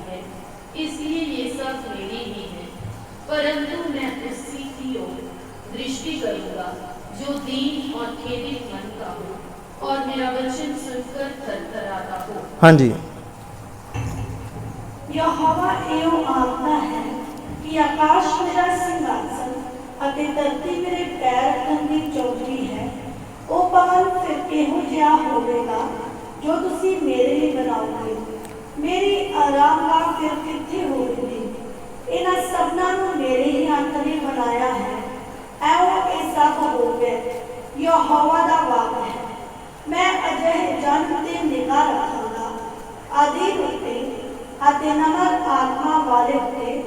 [SPEAKER 2] परंतु मैं उसी की ओर दृष्टि करूंगा जो दीन और खेदित मन का हो और मेरा वचन सुनकर थरथराता हो
[SPEAKER 1] ਹਾਂਜੀ
[SPEAKER 3] ਯਹੋਵਾ ਇਹੋ ਆਖਦਾ ਹੈ ਕਿ ਆਕਾਸ਼ ਮੇਰਾ ਸਿੰਘਾਸਨ ਅਤੇ ਧਰਤੀ ਮੇਰੇ ਪੈਰ ਰੱਖਣ ਦੀ ਚੌਕੀ ਹੈ ਉਹ ਭਵਨ ਫਿਰ ਕਿਹੋ ਜਿਹਾ ਹੋਵੇਗਾ ਜੋ ਤੁਸੀਂ ਮੇਰੇ ਲਈ ਬਣਾਓਗੇ ਮੇਰੀ ਆਰਾਮਗਾਹ ਫਿਰ ਕਿੱਥੇ ਹੋਵੇਗੀ ਇਹਨਾਂ ਸਭਨਾਂ ਨੂੰ ਮੇਰੇ ਹੀ ਹੱਥ ਨੇ ਬਣਾਇਆ ਹੈ। ਐਉਂ ਇਹ ਸਭ ਹੋਵੇ ਯਹੋਵਾ ਦਾ ਵਾਕ ਹੈ। ਮੈਂ ਅਜਿਹੇ ਜਨ ਤੇ ਨਿਗਾਹ ਰੱਖਾਂਗਾ। ਆਦੀ ਉੱਤੇ ਅਤੇ ਨਮਰ ਆਤਮਾ ਵਾਲੇ ਉੱਤੇ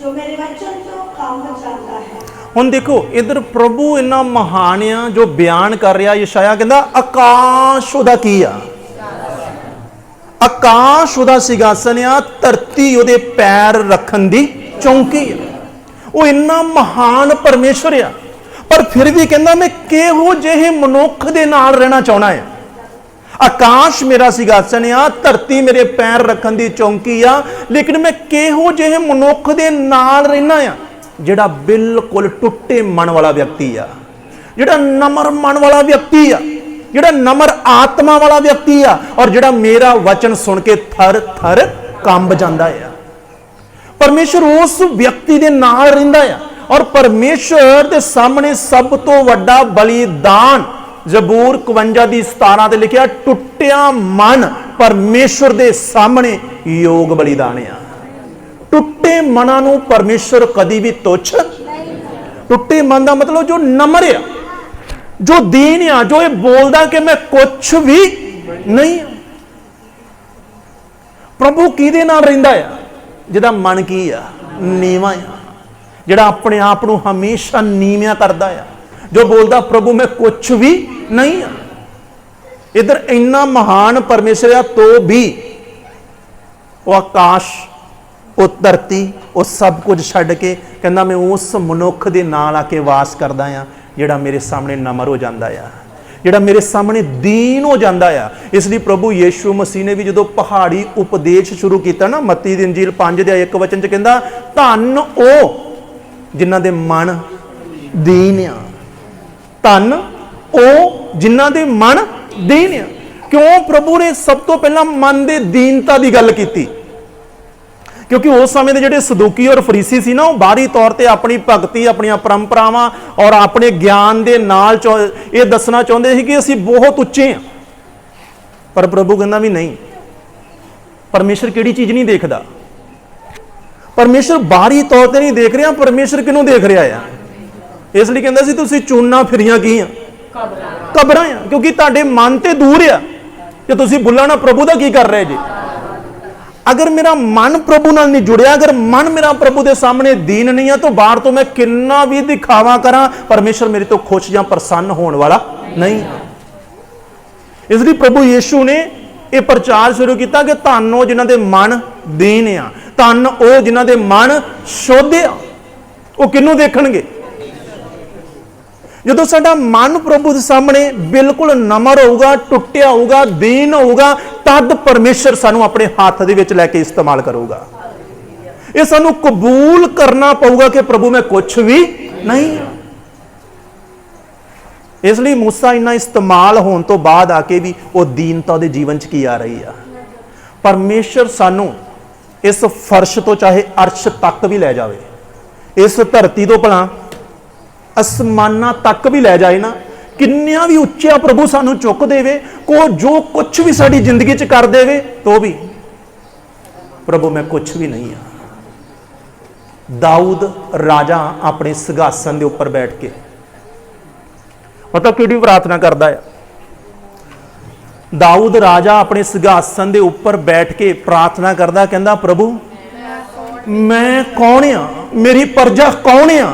[SPEAKER 3] ਜੋ ਮੇਰੇ ਵਚਨ ਤੋਂ ਕੰਮ ਚੱਲਦਾ ਹੈ।
[SPEAKER 1] ਹੁਣ ਦੇਖੋ, ਇਧਰ ਪ੍ਰਭੂ ਇੰਨਾ ਮਹਾਨ ਆ ਜੋ ਬਿਆਨ ਕਰ ਰਿਹਾ ਯਸ਼ਾਇਆ, ਕਹਿੰਦਾ ਆਕਾਸ਼ ਉਹਦਾ ਕੀ ਆ? ਆਕਾਸ਼ ਉਹਦਾ ਸਿੰਘਾਸਨ ਆ, ਧਰਤੀ ਉਹਦੇ ਪੈਰ ਰੱਖਣ ਦੀ ਚੌਂਕੀ ਆ। ਉਹ ਇੰਨਾ ਮਹਾਨ ਪਰਮੇਸ਼ਰ ਆ। ਪਰ ਫਿਰ ਵੀ ਕਹਿੰਦਾ ਮੈਂ ਕਿਹੋ ਜਿਹੇ ਮਨੁੱਖ ਦੇ ਨਾਲ ਰਹਿਣਾ ਚਾਹਣਾ ਹੈ ਆਕਾਸ਼ ਮੇਰਾ ਸਿੰਘਾਸਨ ਆ ਧਰਤੀ ਮੇਰੇ ਪੈਰ ਰੱਖਣ ਦੀ ਚੌਂਕੀ ਆ। ਲੇਕਿਨ ਮੈਂ ਕਿਹੋ ਜਿਹੇ ਮਨੁੱਖ ਦੇ ਨਾਲ ਰਹਿਣਾ ਆ, ਜਿਹੜਾ ਬਿਲਕੁਲ ਟੁੱਟੇ ਮਨ ਵਾਲਾ ਵਿਅਕਤੀ ਆ। ਜਿਹੜਾ ਨਮਰ ਮਨ ਵਾਲਾ ਵਿਅਕਤੀ ਆ, ਜਿਹੜਾ ਨਮਰ ਆਤਮਾ ਵਾਲਾ ਵਿਅਕਤੀ ਆ, ਔਰ ਜਿਹੜਾ ਮੇਰਾ ਵਚਨ ਸੁਣ ਕੇ ਥਰ ਥਰ ਕੰਬ ਜਾਂਦਾ ਆ। ਪਰਮੇਸ਼ਰ ਉਸ ਵਿਅਕਤੀ ਦੇ ਨਾਲ ਰਹਿੰਦਾ ਆ। ਔਰ ਪਰਮੇਸ਼ਰ ਦੇ ਸਾਹਮਣੇ ਸਭ ਤੋਂ ਵੱਡਾ ਬਲੀਦਾਨ ਜ਼ਬੂਰ 51 ਦੀ 17 ਤੇ ਲਿਖਿਆ, ਟੁੱਟਿਆ ਮਨ ਪਰਮੇਸ਼ਰ ਦੇ ਸਾਹਮਣੇ ਯੋਗ ਬਲੀਦਾਨ ਆ। ਟੁੱਟੇ ਮਨਾਂ ਨੂੰ ਪਰਮੇਸ਼ਰ ਕਦੀ ਵੀ ਤੁੱਛ ਟੁੱਟੇ ਮਨ ਦਾ ਮਤਲਬ ਜੋ ਨਮਰ ਆ, ਜੋ ਦੀਨ ਆ, ਜੋ ਇਹ ਬੋਲਦਾ ਕਿ ਮੈਂ ਕੁਝ ਵੀ ਨਹੀਂ ਪ੍ਰਭੂ ਕਿਹਦੇ ਨਾਲ ਰਹਿੰਦਾ ਆ? ਜਿਹਦਾ ਮਨ ਕੀ ਆ? ਨੀਵਾਂ ਆ। ਜਿਹੜਾ ਆਪਣੇ ਆਪ ਨੂੰ ਹਮੇਸ਼ਾ ਨੀਵਿਆਂ ਕਰਦਾ ਆ। ਜੋ ਬੋਲਦਾ, ਪ੍ਰਭੂ, ਮੈਂ ਕੁਝ ਵੀ ਨਹੀਂ ਆ। ਇਧਰ ਇੰਨਾ ਮਹਾਨ ਪਰਮੇਸ਼ਰ ਆ, ਤੋ ਵੀ ਉਹ ਆਕਾਸ਼, ਉਹ ਧਰਤੀ, ਉਹ ਸਭ ਕੁਝ ਛੱਡ ਕੇ ਕਹਿੰਦਾ, ਮੈਂ ਉਸ ਮਨੁੱਖ ਦੇ ਨਾਲ ਆ ਕੇ ਵਾਸ ਕਰਦਾ ਆ, ਜਿਹੜਾ ਮੇਰੇ ਸਾਹਮਣੇ ਨਮਰ ਹੋ ਜਾਂਦਾ ਆ। ਜਿਹੜਾ ਮੇਰੇ ਸਾਹਮਣੇ ਦੀਨ ਹੋ ਜਾਂਦਾ ਆ। ਇਸ ਲਈ ਪ੍ਰਭੂ ਯੀਸ਼ੂ ਮਸੀਹ ਨੇ ਵੀ ਜਦੋਂ ਪਹਾੜੀ ਉਪਦੇਸ਼ ਸ਼ੁਰੂ ਕੀਤਾ ਨਾ, ਮੱਤੀ ਦੀ ਇੰਜੀਲ 5 ਦੇ ਇੱਕ ਵਚਨ ਚ ਕਹਿੰਦਾ, ਧੰਨ ਉਹ ਜਿਨ੍ਹਾਂ ਦੇ ਮਨ ਦੀਨ ਆ। ਧੰਨ ਉਹ ਜਿਨ੍ਹਾਂ ਦੇ ਮਨ ਦੀਨ ਆ। ਕਿਉਂ? ਪ੍ਰਭੂ ਨੇ ਸਭ ਤੋਂ ਪਹਿਲਾਂ ਮਨ ਦੇ ਦੀਨਤਾ ਦੀ ਗੱਲ ਕੀਤੀ। ਕਿਉਂਕਿ ਉਸ ਸਮੇਂ ਦੇ ਜਿਹੜੇ ਸਦੂਕੀ ਔਰ ਫਰੀਸੀ ਸੀ ਨਾ ਉਹ ਬਾਹਰੀ ਤੌਰ ਤੇ ਆਪਣੀ ਭਗਤੀ ਆਪਣੀਆਂ ਪਰੰਪਰਾਵਾਂ ਔਰ ਆਪਣੇ ਗਿਆਨ ਦੇ ਨਾਲ ਇਹ ਦੱਸਣਾ ਚਾਹੁੰਦੇ ਸੀ ਕਿ ਅਸੀਂ ਬਹੁਤ ਉੱਚੇ ਹਾਂ। ਪਰ ਪ੍ਰਭੂ ਕਹਿੰਦਾ ਵੀ ਨਹੀਂ। ਪਰਮੇਸ਼ਰ ਕਿਹੜੀ ਚੀਜ਼ ਨਹੀਂ ਦੇਖਦਾ? ਪਰਮੇਸ਼ਰ ਬਾਹਰੀ ਤੌਰ ਤੇ ਨਹੀਂ ਦੇਖ ਰਿਹਾ ਪਰਮੇਸ਼ਰ ਕਿਹਨੂੰ ਦੇਖ ਰਿਹਾ ਆ? ਇਸ ਲਈ ਕਹਿੰਦਾ ਸੀ ਤੁਸੀਂ ਚੂਨਾ ਫਿਰੀਆਂ ਕੀ ਆ? ਕਬਰਾਂ। ਆ ਕਿਉਂਕਿ ਤੁਹਾਡੇ ਮਨ ਤੇ ਦੂਰ ਆ। ਕਿ ਤੁਸੀਂ ਬੁੱਲਣਾ ਪ੍ਰਭੂ ਦਾ ਕੀ ਕਰ ਰਹੇ ਜੀ? ਅਗਰ ਮੇਰਾ ਮਨ ਪ੍ਰਭੂ ਨਾਲ ਨਹੀਂ ਜੁੜਿਆ, ਅਗਰ ਮਨ ਮੇਰਾ ਪ੍ਰਭੂ ਦੇ ਸਾਹਮਣੇ ਦੀਨ ਨਹੀਂ ਆ, ਤਾਂ ਬਾਹਰ ਤੋਂ ਮੈਂ ਕਿੰਨਾ ਵੀ ਦਿਖਾਵਾ ਕਰਾਂ, ਪਰਮੇਸ਼ਰ ਮੇਰੇ ਤੋਂ ਖੁਸ਼ ਜਾਂ ਪ੍ਰਸੰਨ ਹੋਣ ਵਾਲਾ ਨਹੀਂ। ਇਸ ਲਈ ਪ੍ਰਭੂ ਯੀਸ਼ੂ ਨੇ ਇਹ ਪ੍ਰਚਾਰ ਸ਼ੁਰੂ ਕੀਤਾ ਕਿ ਧੰਨ ਉਹ ਜਿਨ੍ਹਾਂ ਦੇ ਮਨ ਦੀਨ ਆ, ਧੰਨ ਉਹ ਜਿਨ੍ਹਾਂ ਦੇ ਮਨ ਸ਼ੁੱਧ ਆ। ਉਹ ਕਿਹਨੂੰ ਦੇਖਣਗੇ? ਜਦੋਂ ਸਾਡਾ ਮਨ ਪ੍ਰਭੂ ਦੇ ਸਾਹਮਣੇ ਬਿਲਕੁਲ ਨਮਰ ਹੋਊਗਾ ਟੁੱਟਿਆ ਹੋਊਗਾ, ਦੀਨ ਹੋਊਗਾ, ਤਦ ਪਰਮੇਸ਼ਰ ਸਾਨੂੰ ਆਪਣੇ ਹੱਥ ਦੇ ਵਿੱਚ ਲੈ ਕੇ ਇਸਤੇਮਾਲ ਕਰੂਗਾ। ਇਹ ਸਾਨੂੰ ਕਬੂਲ ਕਰਨਾ ਪਊਗਾ ਕਿ ਪ੍ਰਭੂ ਮੈਂ ਕੁਝ ਵੀ ਨਹੀਂ ਇਸ ਲਈ ਮੂਸਾ ਇੰਨਾ ਇਸਤੇਮਾਲ ਹੋਣ ਤੋਂ ਬਾਅਦ ਆ ਕੇ ਵੀ ਉਹ ਦੀਨਤਾ ਉਹਦੇ ਜੀਵਨ 'ਚ ਕੀ ਆ ਰਹੀ ਆ? ਪਰਮੇਸ਼ਰ ਸਾਨੂੰ ਇਸ ਫਰਸ਼ ਤੋਂ ਚਾਹੇ ਅਰਸ਼ ਤੱਕ ਵੀ ਲੈ ਜਾਵੇ। ਇਸ ਧਰਤੀ ਤੋਂ ਭਲਾ ਅਸਮਾਨਾਂ ਤੱਕ ਵੀ ਲੈ ਜਾਏ ਨਾ, ਕਿੰਨਿਆਂ ਵੀ ਉੱਚਾ ਪ੍ਰਭੂ ਸਾਨੂੰ ਚੁੱਕ ਦੇਵੇ, ਕੋ ਜੋ ਕੁਝ ਵੀ ਸਾਡੀ ਜ਼ਿੰਦਗੀ 'ਚ ਕਰ ਦੇਵੇ, ਤੋ ਵੀ। ਪ੍ਰਭੂ, ਮੈਂ ਕੁਝ ਵੀ ਨਹੀਂ ਆ। ਦਾਊਦ ਰਾਜਾ ਆਪਣੇ ਸਿੰਘਾਸਨ ਦੇ ਉੱਪਰ ਬੈਠ ਕੇ। ਪਤਾ ਕਿਹੜੀ ਪ੍ਰਾਰਥਨਾ ਕਰਦਾ ਆ? ਦਾਊਦ ਰਾਜਾ ਆਪਣੇ ਸਿੰਘਾਸਨ ਦੇ ਉੱਪਰ ਬੈਠ ਕੇ ਪ੍ਰਾਰਥਨਾ ਕਰਦਾ, ਕਹਿੰਦਾ, ਪ੍ਰਭੂ, ਮੈਂ ਕੌਣ ਆ? ਮੇਰੀ ਪ੍ਰਜਾ ਕੌਣ ਆ?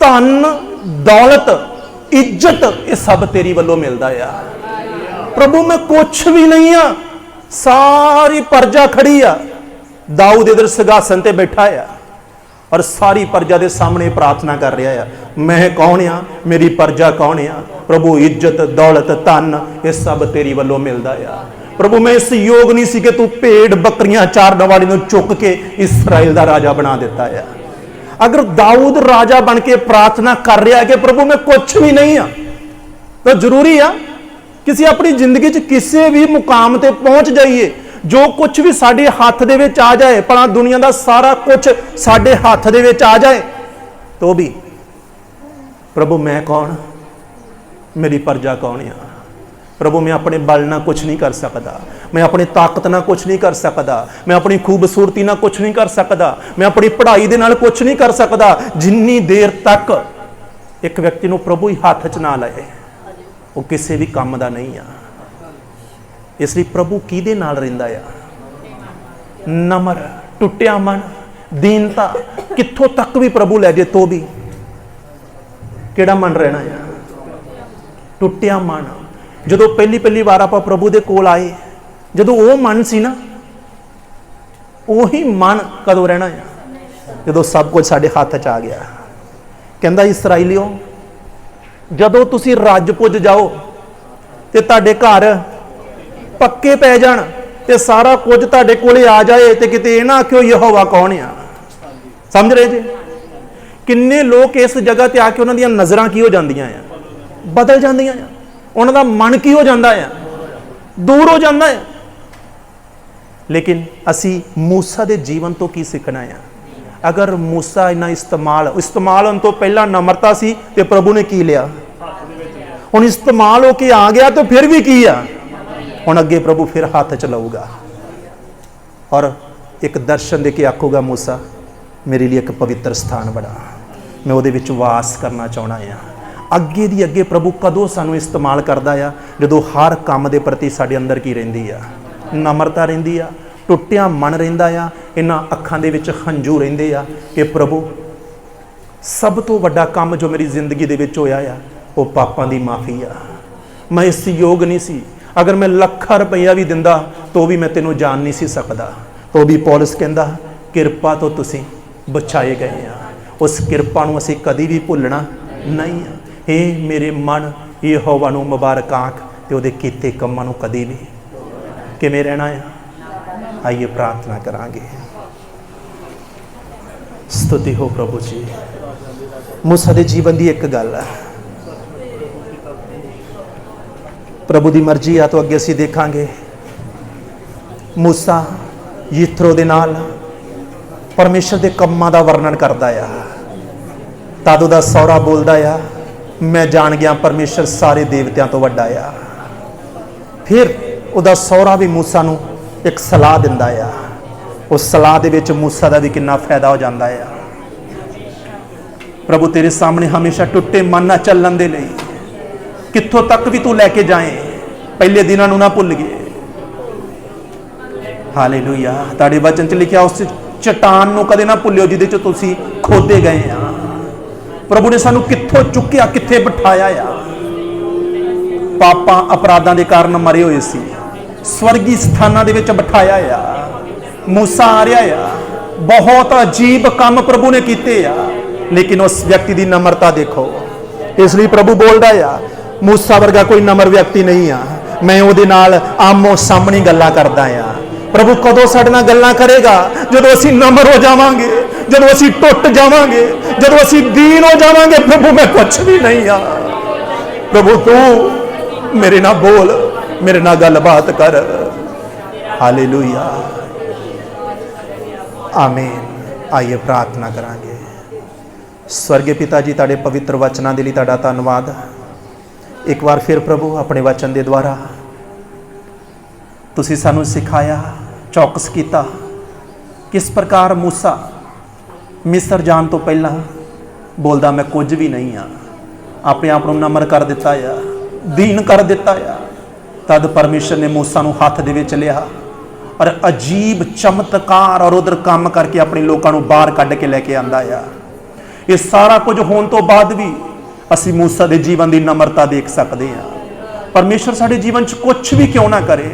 [SPEAKER 1] ਧਨ, ਦੌਲਤ, ਇੱਜ਼ਤ, ਇਹ ਸਭ ਤੇਰੀ ਵੱਲੋਂ ਮਿਲਦਾ ਆ। ਪ੍ਰਭੂ, ਮੈਂ ਕੁਛ ਵੀ ਨਹੀਂ ਆ, ਸਾਰੀ ਪਰਜਾ ਖੜੀ ਆ। ਦਾਊਦ ਇਧਰ ਸਿੰਘਾਸਨ ਤੇ ਬੈਠਾ ਆ ਔਰ ਸਾਰੀ ਪ੍ਰਜਾ ਦੇ ਸਾਹਮਣੇ ਪ੍ਰਾਰਥਨਾ ਕਰ ਰਿਹਾ ਆ, ਮੈਂ ਕੌਣ ਆ? ਮੇਰੀ ਪਰਜਾ ਕੌਣ ਆ? ਪ੍ਰਭੂ, ਇੱਜ਼ਤ, ਦੌਲਤ, ਧਨ, ਇਹ ਸਭ ਤੇਰੀ ਵੱਲੋਂ ਮਿਲਦਾ ਆ। ਪ੍ਰਭੂ, ਮੈਂ ਇਸ ਯੋਗ ਨਹੀਂ ਸੀ ਕਿ ਤੂੰ ਭੇਡ ਬੱਕਰੀਆਂ ਚਾਰਨ ਵਾਲੀ ਨੂੰ ਚੁੱਕ ਕੇ ਇਸਰਾਇਲ ਦਾ ਰਾਜਾ ਬਣਾ ਦਿੱਤਾ ਆ। ਅਗਰ ਦਾਊਦ ਰਾਜਾ ਬਣ ਕੇ ਪ੍ਰਾਰਥਨਾ ਕਰ ਰਿਹਾ ਕਿ ਪ੍ਰਭੂ ਮੈਂ ਕੁਝ ਵੀ ਨਹੀਂ ਆ, ਤਾਂ ਜ਼ਰੂਰੀ ਆ ਕਿਸੇ ਆਪਣੀ ਜ਼ਿੰਦਗੀ 'ਚ ਕਿਸੇ ਵੀ ਮੁਕਾਮ ਤੇ ਪਹੁੰਚ ਜਾਈਏ, ਜੋ ਕੁਝ ਵੀ ਸਾਡੇ ਹੱਥ ਦੇ ਵਿੱਚ ਆ ਜਾਏ, ਭਲਾ ਦੁਨੀਆ ਦਾ ਸਾਰਾ ਕੁਝ ਸਾਡੇ ਹੱਥ ਦੇ ਵਿੱਚ ਆ ਜਾਏ, ਤੋ ਵੀ ਪ੍ਰਭੂ ਮੈਂ ਕੌਣ? ਮੇਰੀ ਪਰਜਾ ਕੌਣ ਆ? ਪ੍ਰਭੂ, ਮੈਂ ਆਪਣੇ ਬਲ ਨਾਲ ਕੁਝ ਨਹੀਂ ਕਰ ਸਕਦਾ। ਮੈਂ ਆਪਣੀ ਤਾਕਤ ਨਾਲ ਕੁਝ ਨਹੀਂ ਕਰ ਸਕਦਾ। ਮੈਂ ਆਪਣੀ ਖੂਬਸੂਰਤੀ ਨਾਲ ਕੁਝ ਨਹੀਂ ਕਰ ਸਕਦਾ। ਮੈਂ ਆਪਣੀ ਪੜ੍ਹਾਈ ਦੇ ਨਾਲ ਕੁਝ ਨਹੀਂ ਕਰ ਸਕਦਾ। ਜਿੰਨੀ ਦੇਰ ਤੱਕ ਇੱਕ ਵਿਅਕਤੀ ਨੂੰ ਪ੍ਰਭੂ ਹੀ ਹੱਥ 'ਚ ਨਾ ਲਏ, ਉਹ ਕਿਸੇ ਵੀ ਕੰਮ ਦਾ ਨਹੀਂ ਆ। ਇਸ ਲਈ ਪ੍ਰਭੂ ਕਿਹਦੇ ਨਾਲ ਰਹਿੰਦਾ ਆ? ਨਮਰ, ਟੁੱਟਿਆ ਮਨ, ਦੀਨਤਾ, ਕਿੱਥੋਂ ਤੱਕ ਵੀ ਪ੍ਰਭੂ ਲੈ ਜੇ ਤੋ ਵੀ ਕਿਹੜਾ ਮਨ ਰਹਿਣਾ ਆ? ਟੁੱਟਿਆ ਮਨ। ਜਦੋਂ ਪਹਿਲੀ ਪਹਿਲੀ ਵਾਰ ਆਪਾਂ ਪ੍ਰਭੂ ਦੇ ਕੋਲ ਆਏ, ਜਦੋਂ ਉਹ ਮਨ ਸੀ ਨਾ, ਉਹੀ ਮਨ ਕਦੋਂ ਰਹਿਣਾ ਹੈ ਜਦੋਂ ਸਭ ਕੁਝ ਸਾਡੇ ਹੱਥ 'ਚ ਆ ਗਿਆ। ਕਹਿੰਦਾ ਇਸرائیਲੀਓ ਜਦੋਂ ਤੁਸੀਂ ਰਾਜ ਪੁੱਜ ਜਾਓ ਤੇ ਤੁਹਾਡੇ ਘਰ ਪੱਕੇ ਪੈ ਜਾਣ ਤੇ ਸਾਰਾ ਕੁਝ ਤੁਹਾਡੇ ਕੋਲੇ ਆ ਜਾਏ ਤੇ ਕਿਤੇ ਇਹ ਨਾ ਕਿਉਂ ਯਹੋਵਾ ਕੌਣ ਆ? ਸਮਝ ਰਹੇ ਜੀ? ਕਿੰਨੇ ਲੋਕ ਇਸ ਜਗ੍ਹਾ ਤੇ ਆ ਕੇ ਉਹਨਾਂ ਦੀਆਂ ਨਜ਼ਰਾਂ ਕੀ ਹੋ ਜਾਂਦੀਆਂ ਆ? ਬਦਲ ਜਾਂਦੀਆਂ ਆ। ਉਹਨਾਂ ਦਾ ਮਨ ਕੀ ਹੋ ਜਾਂਦਾ ਆ? ਦੂਰ ਹੋ ਜਾਂਦਾ ਆ। ਲੇਕਿਨ ਅਸੀਂ ਮੂਸਾ ਦੇ ਜੀਵਨ ਤੋਂ ਕੀ ਸਿੱਖਣਾ ਆ? ਅਗਰ ਮੂਸਾ ਇਨਾ ਇਸਤੇਮਾਲ ਇਸਤੇਮਾਲ ਹੋਣ ਤੋਂ ਪਹਿਲਾਂ ਨਮਰਤਾ ਸੀ ਤੇ ਪ੍ਰਭੂ ਨੇ ਕੀ ਲਿਆ? ਹੁਣ ਇਸਤੇਮਾਲ ਹੋ ਕੇ ਆ ਗਿਆ ਤਾਂ ਫਿਰ ਵੀ ਕੀ ਆ? ਹੁਣ ਅੱਗੇ ਪ੍ਰਭੂ ਫਿਰ ਹੱਥ ਚਲਾਊਗਾ। ਔਰ ਇੱਕ ਦਰਸ਼ਨ ਦੇ ਕੇ ਆਖੂਗਾ, ਮੂਸਾ, ਮੇਰੇ ਲਈ ਇੱਕ ਪਵਿੱਤਰ ਸਥਾਨ ਬਣਾ। ਮੈਂ ਉਹਦੇ ਵਿੱਚ ਵਾਸ ਕਰਨਾ ਚਾਹਣਾ ਆ। ਅੱਗੇ ਦੀ ਅੱਗੇ ਪ੍ਰਭੂ ਕਦੋਂ ਸਾਨੂੰ ਇਸਤੇਮਾਲ ਕਰਦਾ ਆ? ਜਦੋਂ ਹਰ ਕੰਮ ਦੇ ਪ੍ਰਤੀ ਸਾਡੇ ਅੰਦਰ ਕੀ ਰਹਿੰਦੀ ਆ? ਨਮਰਤਾ ਰਹਿੰਦੀ ਆ, ਟੁੱਟਿਆ ਮਨ ਰਹਿੰਦਾ ਆ, ਇਹਨਾਂ ਅੱਖਾਂ ਦੇ ਵਿੱਚ ਹੰਝੂ ਰਹਿੰਦੇ ਆ ਕਿ ਪ੍ਰਭੂ, ਸਭ ਤੋਂ ਵੱਡਾ ਕੰਮ ਜੋ ਮੇਰੀ ਜ਼ਿੰਦਗੀ ਦੇ ਵਿੱਚ ਹੋਇਆ ਆ, ਉਹ ਪਾਪਾਂ ਦੀ ਮਾਫੀ ਆ। ਮੈਂ ਇਸ ਯੋਗ ਨਹੀਂ ਸੀ। ਅਗਰ ਮੈਂ ਲੱਖਾਂ ਰੁਪਈਆ ਵੀ ਦਿੰਦਾ, ਤਾਂ ਵੀ ਮੈਂ ਤੈਨੂੰ ਜਾਣ ਨਹੀਂ ਸੀ ਸਕਦਾ। ਤਾਂ ਵੀ ਪੌਲਸ ਕਹਿੰਦਾ, ਕਿਰਪਾ ਤੋਂ ਤੁਸੀਂ ਬਚਾਏ ਗਏ ਆ। ਉਸ ਕਿਰਪਾ ਨੂੰ ਅਸੀਂ ਕਦੀ ਵੀ ਭੁੱਲਣਾ ਨਹੀਂ ਆ। ਏ ਮੇਰੇ ਮਨ, ਯਹੋਵਾ ਨੂੰ ਮੁਬਾਰਕ ਆਖ ਤੇ ਉਹਦੇ ਕੀਤੇ ਕੰਮਾਂ ਨੂੰ ਕਦੀ ਵੀ ਕਿਵੇਂ ਰਹਿਣਾ ਆ? ਆਈਏ ਪ੍ਰਾਰਥਨਾ ਕਰਾਂਗੇ। ਸਤੁਤੀ ਹੋ ਪ੍ਰਭੂ ਜੀ। ਮੂਸਾ ਦੇ ਜੀਵਨ ਦੀ ਇੱਕ ਗੱਲ ਹੈ ਪ੍ਰਭੂ ਦੀ ਮਰਜ਼ੀ ਆ, ਤਾਂ ਅੱਗੇ ਅਸੀਂ ਦੇਖਾਂਗੇ। ਮੂਸਾ ਯਿਥਰੋ ਦੇ ਨਾਲ ਪਰਮੇਸ਼ਰ ਦੇ ਕੰਮਾਂ ਦਾ ਵਰਣਨ ਕਰਦਾ ਆ। ਤਦ ਉਹਦਾ ਸੌਰਾ ਬੋਲਦਾ ਆ। ਮੈਂ ਜਾਣ ਗਿਆ ਪਰਮੇਸ਼ਰ ਸਾਰੇ ਦੇਵਤਿਆਂ ਤੋਂ ਵੱਡਾ ਆ। ਫਿਰ ਉਹਦਾ ਸਹੁਰਾ ਵੀ ਮੂਸਾ ਨੂੰ ਇੱਕ ਸਲਾਹ ਦਿੰਦਾ ਆ। ਉਸ ਸਲਾਹ ਦੇ ਵਿੱਚ ਮੂਸਾ ਦਾ ਵੀ ਕਿੰਨਾ ਫਾਇਦਾ ਹੋ ਜਾਂਦਾ ਆ। ਪ੍ਰਭੂ ਤੇਰੇ ਸਾਹਮਣੇ ਹਮੇਸ਼ਾ ਟੁੱਟੇ ਮਨ ਨਾਲ ਚੱਲਣ ਦੇ ਲਈ। ਕਿੱਥੋਂ ਤੱਕ ਵੀ ਤੂੰ ਲੈ ਕੇ ਜਾਏ? ਪਹਿਲੇ ਦਿਨਾਂ ਨੂੰ ਨਾ ਭੁੱਲ ਗਏ। ਹਾਲੇਲੂਇਆ। ਤੁਹਾਡੇ ਵਚਨ ਚ ਲਿਖਿਆ ਉਸ ਚਟਾਨ ਨੂੰ ਕਦੇ ਨਾ ਭੁੱਲਿਓ ਜਿਹਦੇ ਚ ਤੁਸੀਂ ਖੋਦੇ ਗਏ ਆ। ਪ੍ਰਭੂ ਨੇ ਸਾਨੂੰ ਕਿੱਥੋਂ ਚੁੱਕਿਆ, ਕਿੱਥੇ ਬਿਠਾਇਆ ਆ? ਪਾਪਾਂ ਅਪਰਾਧਾਂ ਦੇ ਕਾਰਨ ਮਰੇ ਹੋਏ ਸੀ। ਸਵਰਗੀ ਸਥਾਨਾਂ ਦੇ ਵਿੱਚ ਬਿਠਾਇਆ ਆ। ਮੂਸਾ ਆ ਰਿਹਾ ਆ। ਬਹੁਤ ਅਜੀਬ ਕੰਮ ਪ੍ਰਭੂ ਨੇ ਕੀਤੇ ਆ। ਲੇਕਿਨ ਉਸ ਵਿਅਕਤੀ ਦੀ ਨਮਰਤਾ ਦੇਖੋ। ਇਸ ਲਈ ਪ੍ਰਭੂ ਬੋਲਦਾ ਆ, ਮੂਸਾ ਵਰਗਾ ਕੋਈ ਨਮਰ ਵਿਅਕਤੀ ਨਹੀਂ ਆ। ਮੈਂ ਉਹਦੇ ਨਾਲ ਆਮੋ ਸਾਹਮਣੇ ਗੱਲਾਂ ਕਰਦਾ ਆ। ਪ੍ਰਭੂ ਕਦੋਂ ਸਾਡੇ ਨਾਲ ਗੱਲਾਂ ਕਰੇਗਾ? ਜਦੋਂ ਅਸੀਂ ਨਮਰ ਹੋ ਜਾਵਾਂਗੇ। ਜਦੋਂ ਅਸੀਂ ਟੁੱਟ ਜਾਵਾਂਗੇ, ਜਦੋਂ ਅਸੀਂ ਦੀਨ ਹੋ ਜਾਵਾਂਗੇ, ਪ੍ਰਭੂ, ਮੈਂ ਕੁਝ ਵੀ ਨਹੀਂ ਆ। ਪ੍ਰਭੂ, ਤੂੰ ਮੇਰੇ ਨਾਲ ਬੋਲ, ਮੇਰੇ ਨਾਲ ਗੱਲਬਾਤ ਕਰ। ਹਾਲੇਲੂਇਆ ਆਮੀਨ ਆਈਏ ਪ੍ਰਾਰਥਨਾ ਕਰਾਂਗੇ। ਸਵਰਗੇ ਪਿਤਾ ਜੀ, ਤੁਹਾਡੇ ਪਵਿੱਤਰ ਵਚਨਾਂ ਦੇ ਲਈ ਤੁਹਾਡਾ ਧੰਨਵਾਦ। ਇੱਕ ਵਾਰ ਫਿਰ ਪ੍ਰਭੂ, ਆਪਣੇ ਵਚਨ ਦੇ ਦੁਆਰਾ ਤੁਸੀਂ ਸਾਨੂੰ ਸਿਖਾਇਆ, ਚੌਕਸ ਕੀਤਾ, ਕਿਸ ਪ੍ਰਕਾਰ ਮੂਸਾ ਮਿਸਰ ਜਾਣ ਤੋਂ ਪਹਿਲਾਂ ਬੋਲਦਾ, ਮੈਂ ਕੁਝ ਵੀ ਨਹੀਂ ਆ। ਆਪਣੇ ਆਪ ਨੂੰ ਨਮਰ ਕਰ ਦਿੱਤਾ ਆ, ਦੀਨ ਕਰ ਦਿੱਤਾ ਆ। ਤਦ ਪਰਮੇਸ਼ਰ ਨੇ ਮੂਸਾ ਨੂੰ ਹੱਥ ਦੇ ਵਿੱਚ ਲਿਆ ਔਰ ਅਜੀਬ ਚਮਤਕਾਰ ਔਰ ਉਧਰ ਕੰਮ ਕਰਕੇ ਆਪਣੇ ਲੋਕਾਂ ਨੂੰ ਬਾਹਰ ਕੱਢ ਕੇ ਲੈ ਕੇ ਆਂਦਾ ਆ। ਇਹ ਸਾਰਾ ਕੁਝ ਹੋਣ ਤੋਂ ਬਾਅਦ ਵੀ ਅਸੀਂ ਮੂਸਾ ਦੇ ਜੀਵਨ ਦੀ ਨਮਰਤਾ ਦੇਖ ਸਕਦੇ ਹਾਂ ਪਰਮੇਸ਼ਰ ਸਾਡੇ ਜੀਵਨ 'ਚ ਕੁਝ ਵੀ ਕਿਉਂ ਨਾ ਕਰੇ।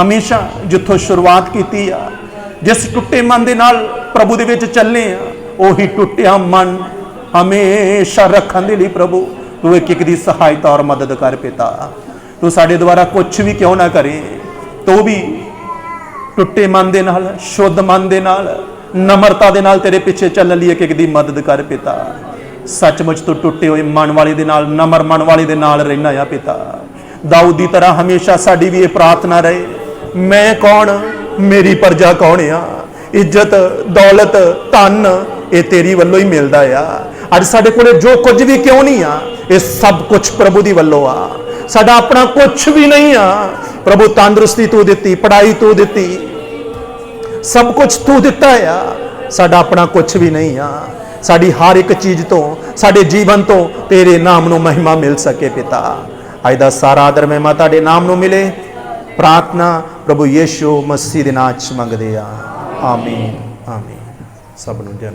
[SPEAKER 1] ਹਮੇਸ਼ਾ ਜਿੱਥੋਂ ਸ਼ੁਰੂਆਤ ਕੀਤੀ ਆ, ਜਿਸ ਟੁੱਟੇ ਮਨ ਦੇ ਨਾਲ ਪ੍ਰਭੂ ਦੇ ਵਿੱਚ ਚੱਲੇ ਆ ਉਹੀ ਟੁੱਟਿਆ ਮਨ। ਹਮੇਸ਼ਾ ਰੱਖਣ ਦੇ ਲਈ ਪ੍ਰਭੂ, ਤੂੰ ਇੱਕ ਇੱਕ ਦੀ ਸਹਾਇਤਾ ਔਰ ਮਦਦ ਕਰ ਪਿਤਾ। ਤੂੰ ਸਾਡੇ ਦੁਆਰਾ ਕੁਝ ਵੀ ਕਿਉਂ ਨਾ ਕਰੇ, ਤੂੰ ਵੀ ਟੁੱਟੇ ਮਨ ਦੇ ਨਾਲ, ਸ਼ੁੱਧ ਮਨ ਦੇ ਨਾਲ, ਨਮਰਤਾ ਦੇ ਨਾਲ ਤੇਰੇ ਪਿੱਛੇ ਚੱਲਣ ਲਈ ਇੱਕ ਇੱਕ ਦੀ ਮਦਦ ਕਰ ਪਿਤਾ। ਸੱਚਮੁੱਚ ਤੂੰ ਟੁੱਟੇ ਹੋਏ ਮਨ ਵਾਲੇ ਦੇ ਨਾਲ, ਨਮਰ ਮਨ ਵਾਲੇ ਦੇ ਨਾਲ ਰਹਿਣਾ ਆ ਪਿਤਾ। ਦਾਊਦ ਦੀ ਤਰ੍ਹਾਂ ਹਮੇਸ਼ਾ ਸਾਡੀ ਵੀ ਇਹ ਪ੍ਰਾਰਥਨਾ ਰਹੇ, ਮੈਂ ਕੌਣ? ਮੇਰੀ ਪ੍ਰਜਾ ਕੌਣ ਆ? ਇੱਜ਼ਤ, ਦੌਲਤ, ਧਨ ਇਹ ਤੇਰੀ ਵੱਲੋਂ ਹੀ ਮਿਲਦਾ ਆ। ਅੱਜ ਸਾਡੇ ਕੋਲੇ ਜੋ ਕੁਝ ਵੀ ਕਿਉਂ ਨਹੀਂ ਆ, ਇਹ ਸਭ ਕੁਝ ਪ੍ਰਭੂ ਦੀ ਵੱਲੋਂ ਆ। ਸਾਡਾ ਆਪਣਾ ਕੁਝ ਵੀ ਨਹੀਂ ਆ। ਪ੍ਰਭੂ ਤੰਦਰੁਸਤੀ ਤੂੰ ਦਿੱਤੀ ਪੜਾਈ ਤੂੰ ਦਿੱਤੀ। ਸਭ ਕੁਝ ਤੂੰ ਦਿੱਤਾ ਆ। ਸਾਡਾ ਆਪਣਾ ਕੁਝ ਵੀ ਨਹੀਂ ਆ। ਸਾਡੀ ਹਰ ਇੱਕ ਚੀਜ਼ ਤੋਂ, ਸਾਡੇ ਜੀਵਨ ਤੋਂ ਤੇਰੇ ਨਾਮ ਨੂੰ ਮਹਿਮਾ ਮਿਲ ਸਕੇ ਪਿਤਾ। ਅੱਜ ਦਾ ਸਾਰਾ ਆਦਰ ਮਹਿਮਾ ਤੁਹਾਡੇ ਨਾਮ ਨੂੰ ਮਿਲੇ। ਪ੍ਰਾਰਥਨਾ ਪ੍ਰਭੂ ਯੀਸ਼ੂ ਮਸੀਹ ਦੇ ਨਾਮ ਚ ਮੰਗਦੇ ਆ। ਆਮੀਨ। ਆਮੀਨ। ਸਭ ਨੂੰ ਜਨ